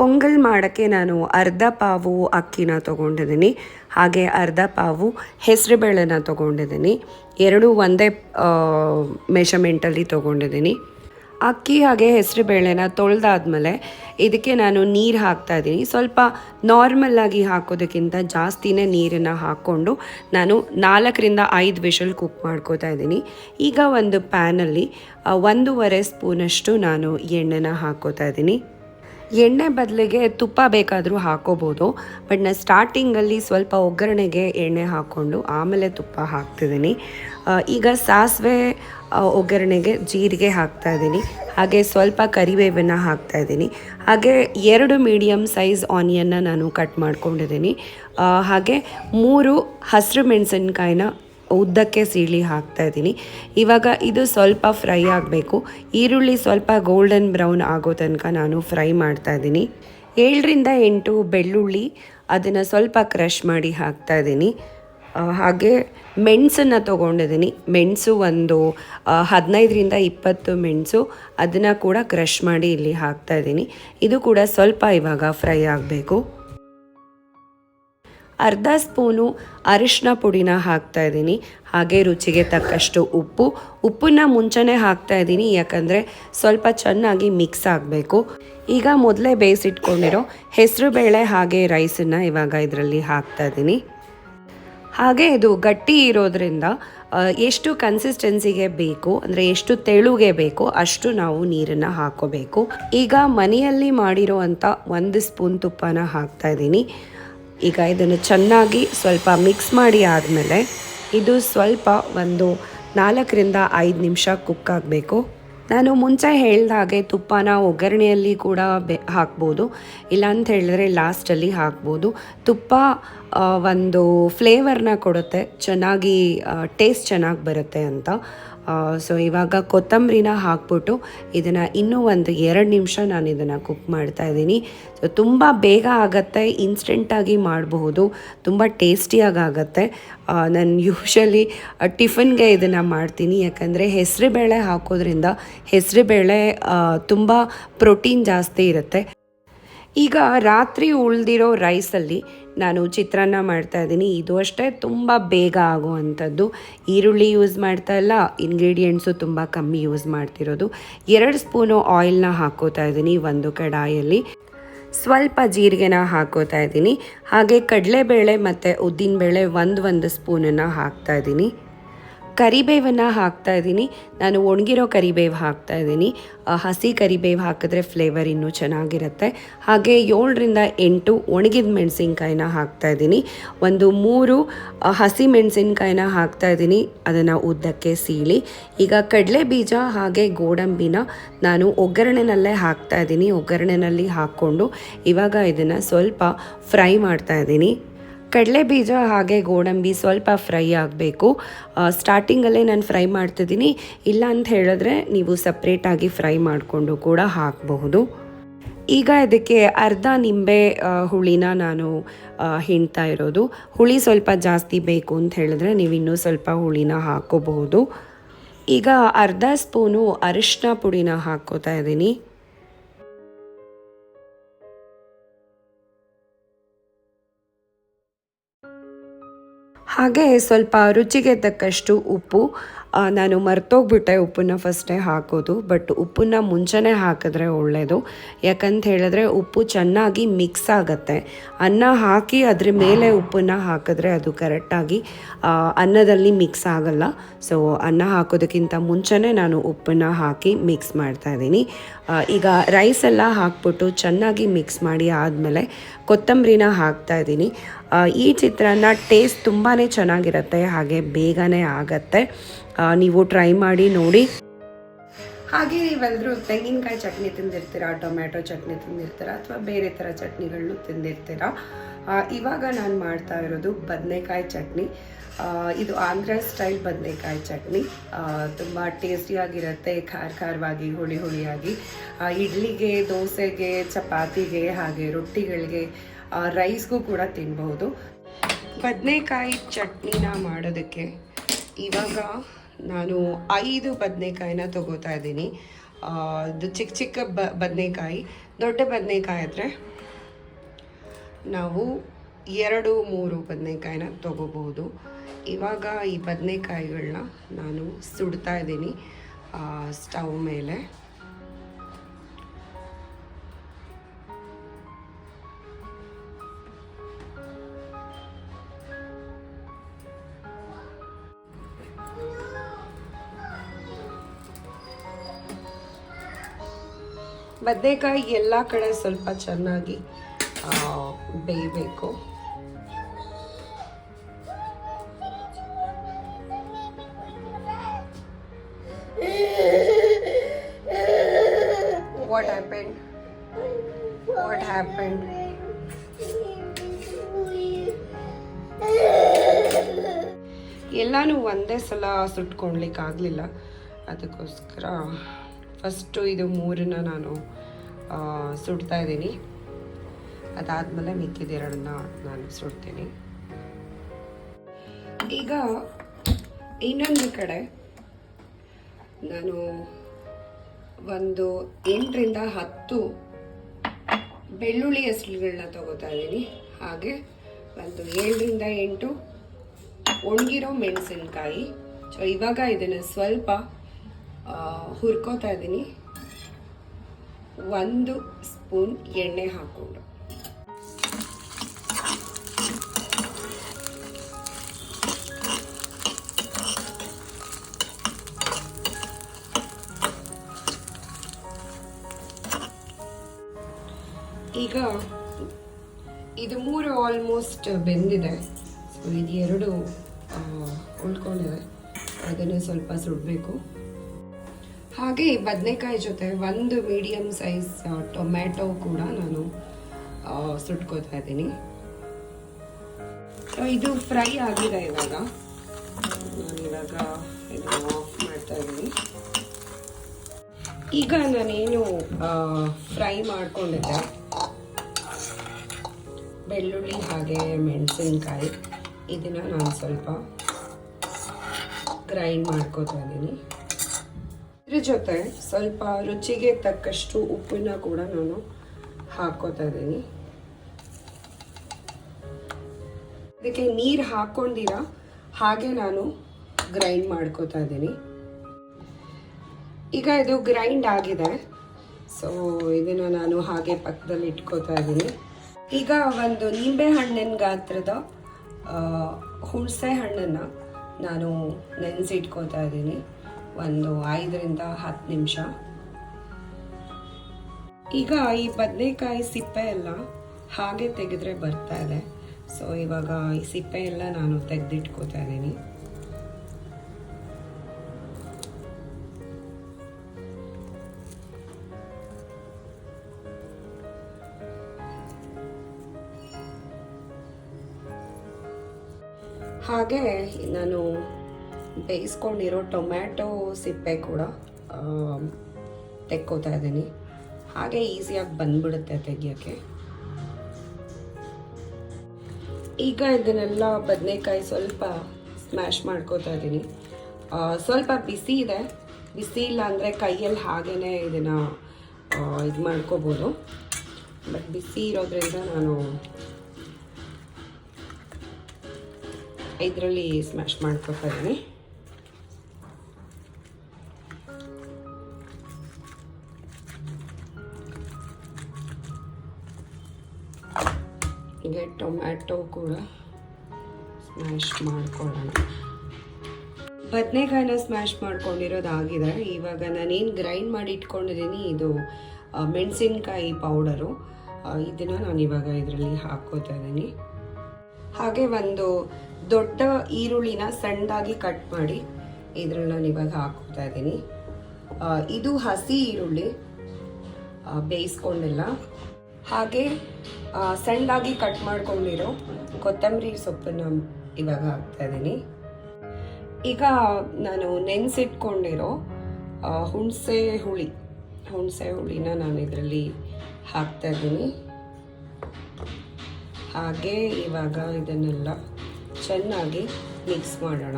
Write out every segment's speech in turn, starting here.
ಪೊಂಗಲ್ ಮಾಡೋಕ್ಕೆ ನಾನು ಅರ್ಧ ಪಾವು ಅಕ್ಕಿನ ತೊಗೊಂಡಿದ್ದೀನಿ. ಹಾಗೆ ಅರ್ಧ ಪಾವು ಹೆಸರುಬೇಳೆನ ತೊಗೊಂಡಿದ್ದೀನಿ. ಎರಡೂ ಒಂದೇ ಮೆಷರ್ಮೆಂಟಲ್ಲಿ ತೊಗೊಂಡಿದ್ದೀನಿ. ಅಕ್ಕಿ ಹಾಗೆ ಹೆಸರು ಬೇಳೆನ ತೊಳೆದಾದ್ಮೇಲೆ ಇದಕ್ಕೆ ನಾನು ನೀರು ಹಾಕ್ತಾ ಇದ್ದೀನಿ. ಸ್ವಲ್ಪ ನಾರ್ಮಲ್ಲಾಗಿ ಹಾಕೋದಕ್ಕಿಂತ ಜಾಸ್ತಿನೇ ನೀರನ್ನು ಹಾಕ್ಕೊಂಡು ನಾನು ನಾಲ್ಕರಿಂದ ಐದು ವಿಷಲ್ ಕುಕ್ ಮಾಡ್ಕೋತಾ ಇದ್ದೀನಿ. ಈಗ ಒಂದು ಪ್ಯಾನಲ್ಲಿ ಒಂದೂವರೆ ಸ್ಪೂನಷ್ಟು ನಾನು ಎಣ್ಣೆನ ಹಾಕ್ಕೋತಾ ಇದ್ದೀನಿ. ಎಣ್ಣೆ ಬದಲಿಗೆ ತುಪ್ಪ ಬೇಕಾದರೂ ಹಾಕೋಬೋದು, ಬಟ್ ನಾನು ಸ್ಟಾರ್ಟಿಂಗಲ್ಲಿ ಸ್ವಲ್ಪ ಒಗ್ಗರಣೆಗೆ ಎಣ್ಣೆ ಹಾಕ್ಕೊಂಡು ಆಮೇಲೆ ತುಪ್ಪ ಹಾಕ್ತಿದ್ದೀನಿ. ಈಗ ಸಾಸಿವೆ ಒಗ್ಗರಣೆಗೆ ಜೀರಿಗೆ ಹಾಕ್ತಾ ಇದ್ದೀನಿ. ಹಾಗೆ ಸ್ವಲ್ಪ ಕರಿಬೇವನ್ನು ಹಾಕ್ತಾ ಇದ್ದೀನಿ. ಹಾಗೆ ಎರಡು ಮೀಡಿಯಮ್ ಸೈಜ್ ಆನಿಯನ್ನ ನಾನು ಕಟ್ ಮಾಡ್ಕೊಂಡಿದ್ದೀನಿ. ಹಾಗೆ ಮೂರು ಹಸಿರು ಮೆಣಸಿನ್ಕಾಯಿನ ಉದ್ದಕ್ಕೆ ಸೀಳಿ ಹಾಕ್ತಾ ಇದ್ದೀನಿ. ಇವಾಗ ಇದು ಸ್ವಲ್ಪ ಫ್ರೈ ಆಗಬೇಕು. ಈರುಳ್ಳಿ ಸ್ವಲ್ಪ ಗೋಲ್ಡನ್ ಬ್ರೌನ್ ಆಗೋ ತನಕ ನಾನು ಫ್ರೈ ಮಾಡ್ತಾ ಇದ್ದೀನಿ. ಏಳರಿಂದ ಎಂಟು ಬೆಳ್ಳುಳ್ಳಿ ಅದನ್ನು ಸ್ವಲ್ಪ ಕ್ರಷ್ ಮಾಡಿ ಹಾಕ್ತಾ ಇದ್ದೀನಿ. ಹಾಗೆ ಮೆಣಸನ್ನು ತೊಗೊಂಡಿದ್ದೀನಿ. ಮೆಣಸು ಒಂದು ಹದಿನೈದರಿಂದ ಇಪ್ಪತ್ತು ಮೆಣಸು ಅದನ್ನು ಕೂಡ ಕ್ರಷ್ ಮಾಡಿ ಇಲ್ಲಿ ಹಾಕ್ತಾ ಇದ್ದೀನಿ. ಇದು ಕೂಡ ಸ್ವಲ್ಪ ಇವಾಗ ಫ್ರೈ ಆಗಬೇಕು. ಅರ್ಧ ಸ್ಪೂನು ಅರಿಶಿನ ಪುಡಿನ ಹಾಕ್ತಾ ಇದ್ದೀನಿ. ಹಾಗೆ ರುಚಿಗೆ ತಕ್ಕಷ್ಟು ಉಪ್ಪು. ಉಪ್ಪನ್ನ ಮುಂಚೆನೇ ಹಾಕ್ತಾ ಇದ್ದೀನಿ, ಯಾಕಂದರೆ ಸ್ವಲ್ಪ ಚೆನ್ನಾಗಿ ಮಿಕ್ಸ್ ಆಗಬೇಕು. ಈಗ ಮೊದಲೇ ಬೇಯಿಸಿಟ್ಕೊಂಡಿರೋ ಹೆಸರು ಬೇಳೆ ಹಾಗೆ ರೈಸನ್ನು ಇವಾಗ ಇದರಲ್ಲಿ ಹಾಕ್ತಾ ಇದ್ದೀನಿ. ಹಾಗೆ ಇದು ಗಟ್ಟಿ ಇರೋದ್ರಿಂದ ಎಷ್ಟು ಕನ್ಸಿಸ್ಟೆನ್ಸಿಗೆ ಬೇಕು, ಅಂದರೆ ಎಷ್ಟು ತೆಳುಗೆ ಬೇಕು, ಅಷ್ಟು ನಾವು ನೀರನ್ನು ಹಾಕೋಬೇಕು. ಈಗ ಮನೆಯಲ್ಲಿ ಮಾಡಿರೋ ಅಂಥ ಒಂದು ಸ್ಪೂನ್ ತುಪ್ಪನ ಹಾಕ್ತಾ ಇದ್ದೀನಿ. ಈಗ ಇದನ್ನು ಚೆನ್ನಾಗಿ ಸ್ವಲ್ಪ ಮಿಕ್ಸ್ ಮಾಡಿ ಆದಮೇಲೆ ಇದು ಸ್ವಲ್ಪ ಒಂದು ನಾಲ್ಕರಿಂದ ಐದು ನಿಮಿಷ ಕುಕ್ ಆಗಬೇಕು. ನಾನು ಮುಂಚೆ ಹೇಳ್ದ ಹಾಗೆ ತುಪ್ಪನ ಒಗ್ಗರಣೆಯಲ್ಲಿ ಕೂಡ ಬೆ ಹಾಕ್ಬೋದು. ಇಲ್ಲ ಅಂತ ಹೇಳಿದ್ರೆ ಲಾಸ್ಟಲ್ಲಿ ಹಾಕ್ಬೋದು. ತುಪ್ಪ ಒಂದು ಫ್ಲೇವರ್ನ ಕೊಡುತ್ತೆ. ಚೆನ್ನಾಗಿ ಟೇಸ್ಟ್ ಚೆನ್ನಾಗಿ ಬರುತ್ತೆ ಅಂತ. ಸೊ ಇವಾಗ ಕೊತ್ತಂಬರಿನ ಹಾಕ್ಬಿಟ್ಟು ಇದನ್ನು ಇನ್ನೂ ಒಂದು ಎರಡು ನಿಮಿಷ ನಾನು ಇದನ್ನು ಕುಕ್ ಮಾಡ್ತಾ ಇದ್ದೀನಿ. ಸೊ ತುಂಬ ಬೇಗ ಆಗತ್ತೆ ಇನ್ಸ್ಟೆಂಟಾಗಿ ಮಾಡಬಹುದು, ತುಂಬ ಟೇಸ್ಟಿಯಾಗಿ ಆಗುತ್ತೆ. ನಾನು ಯೂಶಲಿ ಟಿಫನ್ಗೆ ಇದನ್ನು ಮಾಡ್ತೀನಿ. ಯಾಕಂದರೆ ಹೆಸರುಬೇಳೆ ಹಾಕೋದ್ರಿಂದ ಹೆಸರುಬೇಳೆ ತುಂಬ ಪ್ರೋಟೀನ್ ಜಾಸ್ತಿ ಇರುತ್ತೆ. ಈಗ ರಾತ್ರಿ ಉಳಿದಿರೋ ರೈಸಲ್ಲಿ ನಾನು ಚಿತ್ರಾನ್ನ ಮಾಡ್ತಾ ಇದ್ದೀನಿ. ಇದು ಅಷ್ಟೇ ತುಂಬ ಬೇಗ ಆಗುವಂಥದ್ದು. ಈರುಳ್ಳಿ ಯೂಸ್ ಮಾಡ್ತಾ ಇಲ್ಲ. ಇಂಗ್ರೀಡಿಯೆಂಟ್ಸು ತುಂಬ ಕಮ್ಮಿ ಯೂಸ್ ಮಾಡ್ತಿರೋದು. ಎರಡು ಸ್ಪೂನು ಆಯಿಲ್ನ ಹಾಕೋತಾ ಇದ್ದೀನಿ ಒಂದು ಕಡಾಯಲ್ಲಿ. ಸ್ವಲ್ಪ ಜೀರಿಗೆನ ಹಾಕೋತಾ ಇದ್ದೀನಿ. ಹಾಗೆ ಕಡಲೆಬೇಳೆ ಮತ್ತು ಉದ್ದಿನಬೇಳೆ ಒಂದು ಒಂದು ಸ್ಪೂನನ್ನು ಹಾಕ್ತಾ ಇದ್ದೀನಿ. ಕರಿಬೇವನ್ನು ಹಾಕ್ತಾ ಇದ್ದೀನಿ. ನಾನು ಒಣಗಿರೋ ಕರಿಬೇವು ಹಾಕ್ತಾ ಇದ್ದೀನಿ. ಹಸಿ ಕರಿಬೇವು ಹಾಕಿದ್ರೆ ಫ್ಲೇವರ್ ಇನ್ನೂ ಚೆನ್ನಾಗಿರುತ್ತೆ. ಹಾಗೆ ಏಳರಿಂದ ಎಂಟು ಒಣಗಿದ ಮೆಣಸಿನ್ಕಾಯಿನ ಹಾಕ್ತಾ ಇದ್ದೀನಿ. ಒಂದು ಮೂರು ಹಸಿ ಮೆಣಸಿನ್ಕಾಯಿನ ಹಾಕ್ತಾ ಇದ್ದೀನಿ. ಅದನ್ನು ಉದ್ದಕ್ಕೆ ಸೀಳಿ. ಈಗ ಕಡಲೆ ಬೀಜ ಹಾಗೆ ಗೋಡಂಬಿನ ನಾನು ಒಗ್ಗರಣೆನಲ್ಲೇ ಹಾಕ್ತಾ ಇದ್ದೀನಿ. ಒಗ್ಗರಣೆನಲ್ಲಿ ಹಾಕ್ಕೊಂಡು ಇವಾಗ ಇದನ್ನು ಸ್ವಲ್ಪ ಫ್ರೈ ಮಾಡ್ತಾ ಇದ್ದೀನಿ. ಕಡಲೆ ಬೀಜ ಹಾಗೆ ಗೋಡಂಬಿ ಸ್ವಲ್ಪ ಫ್ರೈ ಆಗಬೇಕು. ಸ್ಟಾರ್ಟಿಂಗಲ್ಲೇ ನಾನು ಫ್ರೈ ಮಾಡ್ತಿದ್ದೀನಿ. ಇಲ್ಲ ಅಂತ ಹೇಳಿದ್ರೆ ನೀವು ಸಪ್ರೇಟಾಗಿ ಫ್ರೈ ಮಾಡಿಕೊಂಡು ಕೂಡ ಹಾಕಬಹುದು. ಈಗ ಇದಕ್ಕೆ ಅರ್ಧ ನಿಂಬೆ ಹುಳಿನ ನಾನು ಹಿಂಡ್ತಾ ಇರೋದು. ಹುಳಿ ಸ್ವಲ್ಪ ಜಾಸ್ತಿ ಬೇಕು ಅಂತ ಹೇಳಿದ್ರೆ ನೀವು ಇನ್ನೂ ಸ್ವಲ್ಪ ಹುಳಿನ ಹಾಕೋಬಹುದು. ಈಗ ಅರ್ಧ ಸ್ಪೂನು ಅರಿಶಿನ ಪುಡಿನ ಹಾಕೋತಾ ಇದ್ದೀನಿ. ಹಾಗೆ ಸ್ವಲ್ಪ ರುಚಿಗೆ ತಕ್ಕಷ್ಟು ಉಪ್ಪು. ನಾನು ಮರ್ತೋಗ್ಬಿಟ್ಟೆ ಉಪ್ಪನ್ನ ಫಸ್ಟೇ ಹಾಕೋದು, ಬಟ್ ಉಪ್ಪನ್ನ ಮುಂಚೆನೇ ಹಾಕಿದ್ರೆ ಒಳ್ಳೆಯದು ಯಾಕಂತ ಹೇಳಿದ್ರೆ ಉಪ್ಪು ಚೆನ್ನಾಗಿ ಮಿಕ್ಸ್ ಆಗುತ್ತೆ. ಅನ್ನ ಹಾಕಿ ಅದ್ರ ಮೇಲೆ ಉಪ್ಪನ್ನ ಹಾಕಿದ್ರೆ ಅದು ಕರೆಕ್ಟಾಗಿ ಅನ್ನದಲ್ಲಿ ಮಿಕ್ಸ್ ಆಗಲ್ಲ. ಸೊ ಅನ್ನ ಹಾಕೋದಕ್ಕಿಂತ ಮುಂಚೆನೇ ನಾನು ಉಪ್ಪನ್ನು ಹಾಕಿ ಮಿಕ್ಸ್ ಮಾಡ್ತಾ ಇದ್ದೀನಿ. ಈಗ ರೈಸ್ ಎಲ್ಲ ಹಾಕ್ಬಿಟ್ಟು ಚೆನ್ನಾಗಿ ಮಿಕ್ಸ್ ಮಾಡಿ ಆದಮೇಲೆ ಕೊತ್ತಂಬರಿನ ಹಾಕ್ತಾ ಇದ್ದೀನಿ. ಈ ಚಿತ್ರಾನ್ನ ಟೇಸ್ಟ್ ತುಂಬಾ ಚೆನ್ನಾಗಿರುತ್ತೆ, ಹಾಗೆ ಬೇಗನೆ ಆಗತ್ತೆ. ನೀವು ಟ್ರೈ ಮಾಡಿ ನೋಡಿ. ಹಾಗೆ ನೀವೆಲ್ಲರೂ ತೆಂಗಿನಕಾಯಿ ಚಟ್ನಿ ತಿಂದಿರ್ತೀರಾ, ಟೊಮ್ಯಾಟೊ ಚಟ್ನಿ ತಿಂದಿರ್ತೀರಾ, ಅಥವಾ ಬೇರೆ ಥರ ಚಟ್ನಿಗಳನ್ನು ತಿಂದಿರ್ತೀರಾ? ಇವಾಗ ನಾನು ಮಾಡ್ತಾ ಇರೋದು ಬದನೆಕಾಯಿ ಚಟ್ನಿ. ಇದು ಆಂಧ್ರ ಸ್ಟೈಲ್ ಬದನೆಕಾಯಿ ಚಟ್ನಿ. ತುಂಬ ಟೇಸ್ಟಿಯಾಗಿರುತ್ತೆ ಖಾರ ಖಾರವಾಗಿ, ಹುಳಿ ಹುಳಿಯಾಗಿ. ಇಡ್ಲಿಗೆ, ದೋಸೆಗೆ, ಚಪಾತಿಗೆ, ಹಾಗೆ ರೊಟ್ಟಿಗಳಿಗೆ ರೈಸ್ಗೂ ಕೂಡ ತಿನ್ಬಹುದು. ಬದನೆಕಾಯಿ ಚಟ್ನಿನ ಮಾಡೋದಕ್ಕೆ ಇವಾಗ ನಾನು ಐದು ಬದನೆಕಾಯಿನ ತಗೋತಾ ಇದ್ದೀನಿ. ಅದು ಚಿಕ್ಕ ಚಿಕ್ಕ ಬದನೆಕಾಯಿ, ದೊಡ್ಡ ಬದನೆಕಾಯಿ ಆದರೆ ನಾವು ಎರಡು, ಮೂರು ಬದನೆಕಾಯಿನ ತೊಗೋಬಹುದು. ಇವಾಗ ಈ ಬದನೆಕಾಯಿಗಳನ್ನ ನಾನು ಸುಡ್ತಾ ಇದ್ದೀನಿ ಸ್ಟವ್ ಮೇಲೆ. ಬದನೆಕಾಯಿ ಎಲ್ಲ ಕಡೆ ಸ್ವಲ್ಪ ಚೆನ್ನಾಗಿ ಬೇಯಬೇಕು. ಎಲ್ಲನೂ ಒಂದೇ ಸಲ ಸುಟ್ಕೊಳ್ಲಿಕ್ಕಾಗಲಿಲ್ಲ. ಅದಕ್ಕೋಸ್ಕರ ಫಸ್ಟು ಇದು ಮೂರನ್ನ ನಾನು ಸುಡ್ತಾ ಇದ್ದೀನಿ. ಅದಾದಮೇಲೆ ಮಿಕ್ಕಿದೆರಡನ್ನ ನಾನು ಸುಡ್ತೀನಿ. ಈಗ ಇನ್ನೊಂದು ಕಡೆ ನಾನು ಒಂದು ಎಂಟರಿಂದ ಹತ್ತು ಬೆಳ್ಳುಳ್ಳಿ ಹೆಸರುಗಳನ್ನ ತಗೋತಾ ಇದ್ದೀನಿ. ಹಾಗೆ ಒಂದು ಏಳರಿಂದ ಎಂಟು ಒಣಗಿರೋ ಮೆಣಸಿನ್ಕಾಯಿ. ಸೊ ಇವಾಗ ಇದನ್ನು ಸ್ವಲ್ಪ ಹುರ್ಕೋತಾ ಇದ್ದೀನಿ ಒಂದು ಸ್ಪೂನ್ ಎಣ್ಣೆ ಹಾಕ್ಕೊಂಡು. ಈಗ ಇದು ಮೂರು ಆಲ್ಮೋಸ್ಟ್ ಬೆಂದಿದೆ. ಸೊ ಇದು ಎರಡು ಸ್ವಲ್ಪ ಸುಡಬೇಕು. ಹಾಗೆ ಈ ಬದನೆಕಾಯಿ ಜೊತೆ ಒಂದು ಮೀಡಿಯಮ್ ಸೈಜ್ ಟೊಮ್ಯಾಟೊ ಕೂಡ ನಾನು ಸುಟ್ಕೋತಾ ಇದ್ದೀನಿ. ಇದು ಫ್ರೈ ಆಗಿದೆ ಇವಾಗ. ನಾನು ಇವಾಗ ಇದು ಆಫ್ ಮಾಡ್ತಾ ಇದ್ದೀನಿ. ಈಗ ನಾನೇನು ಫ್ರೈ ಮಾಡ್ಕೊಂಡಿದ್ದೆ. ಬೆಳ್ಳುಳ್ಳಿ ಹಾಗೆ ಮೆಣಸಿನ್ಕಾಯಿ. ಇದನ್ನು ನಾನು ಸ್ವಲ್ಪ ಗ್ರೈಂಡ್ ಮಾಡ್ಕೋತಾ ಇದ್ದೀನಿ ಇದ್ರ ಜೊತೆ ಸ್ವಲ್ಪ ರುಚಿಗೆ ತಕ್ಕಷ್ಟು ಉಪ್ಪನ್ನ ಕೂಡ ನಾನು ಹಾಕೋತಾ ಇದ್ದೀನಿ ಇದಕ್ಕೆ ನೀರು ಹಾಕೊಂಡಿರ ಹಾಗೆ ನಾನು ಗ್ರೈಂಡ್ ಮಾಡ್ಕೋತಾ ಇದ್ದೀನಿ ಈಗ ಇದು ಗ್ರೈಂಡ್ ಆಗಿದೆ. ಸೊ ಇದನ್ನು ನಾನು ಹಾಗೆ ಪಕ್ಕದಲ್ಲಿ ಇಟ್ಕೋತಾ ಇದ್ದೀನಿ ಈಗ ಒಂದು ನಿಂಬೆ ಹಣ್ಣಿನ ಗಾತ್ರದ ಹುಣಸೆ ಹಣ್ಣನ್ನು ನಾನು ನೆನೆಸಿಟ್ಕೋತಾ ಇದ್ದೀನಿ ಒಂದು ಐದರಿಂದ ಹತ್ತು ನಿಮಿಷ. ಈಗ ಈ ಬದನೆಕಾಯಿ ಸಿಪ್ಪೆ ಎಲ್ಲ ಹಾಗೆ ತೆಗೆದ್ರೆ ಬರ್ತಾ ಇದೆ. ಸೊ ಇವಾಗ ಈ ಸಿಪ್ಪೆ ಎಲ್ಲ ನಾನು ತೆಗೆದಿಟ್ಕೋತಾ ಇದ್ದೀನಿ ಹಾಗೆ ನಾನು ಬೇಯಿಸ್ಕೊಂಡಿರೋ ಟೊಮ್ಯಾಟೊ ಸಿಪ್ಪೆ ಕೂಡ ತೆಕ್ಕೋತಾ ಇದ್ದೀನಿ. ಹಾಗೆ ಈಸಿಯಾಗಿ ಬಂದ್ಬಿಡುತ್ತೆ ತೆಗಿಯೋಕ್ಕೆ. ಈಗ ಇದನ್ನೆಲ್ಲ ಬದನೆಕಾಯಿ ಸ್ವಲ್ಪ ಸ್ಮ್ಯಾಶ್ ಮಾಡ್ಕೋತಾ ಇದ್ದೀನಿ. ಸ್ವಲ್ಪ ಬಿಸಿ ಇದೆ. ಬಿಸಿ ಇಲ್ಲ ಅಂದರೆ ಕೈಯಲ್ಲಿ ಹಾಗೇ ಇದನ್ನು ಇದು ಮಾಡ್ಕೋಬೋದು. ಬಟ್ ಬಿಸಿ ಇರೋದ್ರಿಂದ ನಾನು ಇದರಲ್ಲಿ ಸ್ಮ್ಯಾಶ್ ಮಾಡ್ಕೊತಾ ಇದ್ದೀನಿ ಹೀಗೆ ಟೊಮ್ಯಾಟೊ ಕೂಡ ಸ್ಮ್ಯಾಶ್ ಮಾಡ್ಕೊಳ್ಳೋಣ. ಬದನೆಕಾಯಿನ ಸ್ಮ್ಯಾಶ್ ಮಾಡ್ಕೊಂಡಿರೋದಾಗಿದೆ. ಇವಾಗ ನಾನೇನು ಗ್ರೈಂಡ್ ಮಾಡಿ ಇಟ್ಕೊಂಡಿದ್ದೀನಿ, ಇದು ಮೆಣಸಿನ್ಕಾಯಿ ಪೌಡರು ಇದನ್ನು ನಾನು ಇವಾಗ ಇದರಲ್ಲಿ ಹಾಕ್ಕೋತಾ ಇದ್ದೀನಿ. ಹಾಗೆ ಒಂದು ದೊಡ್ಡ ಈರುಳ್ಳಿನ ಸಣ್ಣದಾಗಿ ಕಟ್ ಮಾಡಿ ಇದ್ರಲ್ಲಿ ನಾನು ಇವಾಗ ಹಾಕೋತಾ ಇದ್ದೀನಿ. ಇದು ಹಸಿ ಈರುಳ್ಳಿ. ಬೇಯಿಸ್ಕೊಂಡಿಲ್ಲ. ಹಾಗೆ ಸಣ್ಣದಾಗಿ ಕಟ್ ಮಾಡ್ಕೊಂಡಿರೋ ಕೊತ್ತಂಬರಿ ಸೊಪ್ಪನ್ನು ಇವಾಗ ಹಾಕ್ತಾ ಇದ್ದೀನಿ. ಈಗ ನಾನು ನೆನೆಸಿಟ್ಕೊಂಡಿರೋ ಹುಣಸೆ ಹುಳಿ. ಹುಣಸೆ ಹುಳಿನ ನಾನು ಇದರಲ್ಲಿ ಹಾಕ್ತಾ ಇದ್ದೀನಿ. ಹಾಗೆ ಇವಾಗ ಇದನ್ನೆಲ್ಲ ಚೆನ್ನಾಗಿ ಮಿಕ್ಸ್ ಮಾಡೋಣ.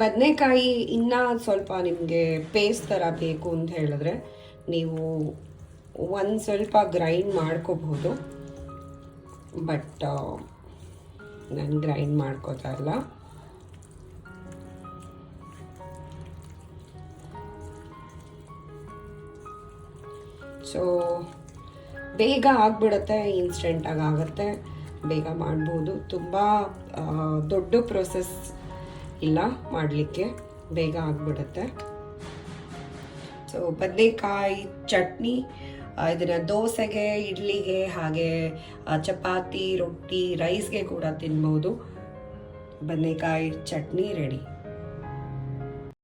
ಬದನೆಕಾಯಿ ಇನ್ನೂ ಸ್ವಲ್ಪ ನಿಮಗೆ ಪೇಸ್ಟ್ ಥರ ಬೇಕು ಅಂತ ಹೇಳಿದ್ರೆ ನೀವು ಒಂದು ಸ್ವಲ್ಪ ಗ್ರೈಂಡ್ ಮಾಡ್ಕೋಬಹುದು. ಬಟ್ ನಾನು ಗ್ರೈಂಡ್ ಮಾಡ್ಕೋತಾ ಇಲ್ಲ. ಸೊ ಬೇಗ ಆಗಿಬಿಡುತ್ತೆ ಇನ್ಸ್ಟೆಂಟಾಗಿ ಆಗುತ್ತೆ. ಬೇಗ ಮಾಡ್ಬೋದು. ತುಂಬ ದೊಡ್ಡ ಪ್ರೊಸೆಸ್ ಇಲ್ಲ ಮಾಡಲಿಕ್ಕೆ. ಬೇಗ ಆಗಿಬಿಡುತ್ತೆ. ಸೊ ಬದನೆಕಾಯಿ ಚಟ್ನಿ ಇದನ್ನು ದೋಸೆಗೆ, ಇಡ್ಲಿಗೆ, ಹಾಗೆ ಚಪಾತಿ, ರೊಟ್ಟಿ ರೈಸ್ಗೆ ಕೂಡ ತಿನ್ಬೋದು. ಬದನೆಕಾಯಿ ಚಟ್ನಿ ರೆಡಿ